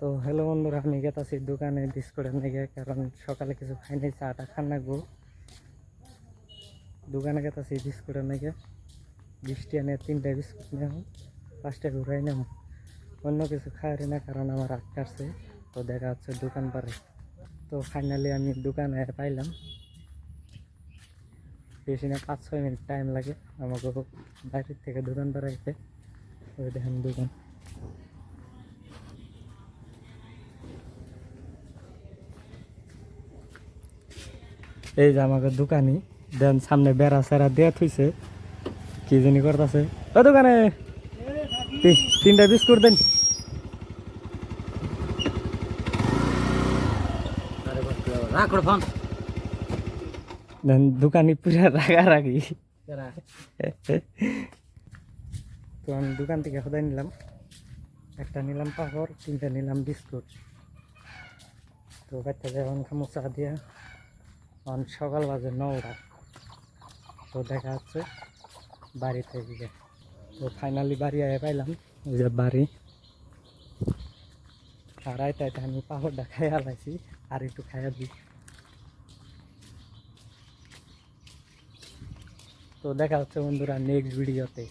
তো হ্যালো বন্ধুরা, আমি গেতাছি দোকানে বিস্কুটের নিয়ে কারণ সকালে কিছু খাইনি, চাটা খান লাগবো দোকানে গেতাছি বিস্কুটের নিয়ে বৃষ্টি আনে তিনটা বিস্কুট নেব পাঁচটা ঘুরাই নেব। অন্য কিছু খাওয়ারি না, কারণ আমার আট কাটছে, তো দেখা হচ্ছে দোকান পারে। তো ফাইনালি আমি দোকানে পাইলাম। বেশি না, পাঁচ ছয় মিনিট টাইম লাগে আমাকে বাইরের থেকে দোকান পাড়াইতে। ওই দেখেন দোকান। এই যে আমাকে দোকানি, দেন সামনে বেড়া সেরা দেয়া থুইছে। কি জানি করতেছে। ও দোকানে তিনটা বিস্কুট দেন। দেন দোকানি পুরা রাগা রাগি তো আমি দোকান থেকে সদাই নিলাম। একটা নিলাম পাপড়, তিনটা নিলাম বিস্কুট। তো বাচ্চাদের এখন খামো চা দিয়া এখন সকাল বাজে নটা তো দেখা যাচ্ছে বাড়ি থেকে। তো ফাইনালি বাড়ি আয় পাইলাম ওই যে বাড়ি। আর আইতে আইতে আমি পাপড়টা খাইয়া লাইছি, আর একটু খাইয়া দিই। তো দেখা হচ্ছে বন্ধুরা নেক্সট ভিডিওতে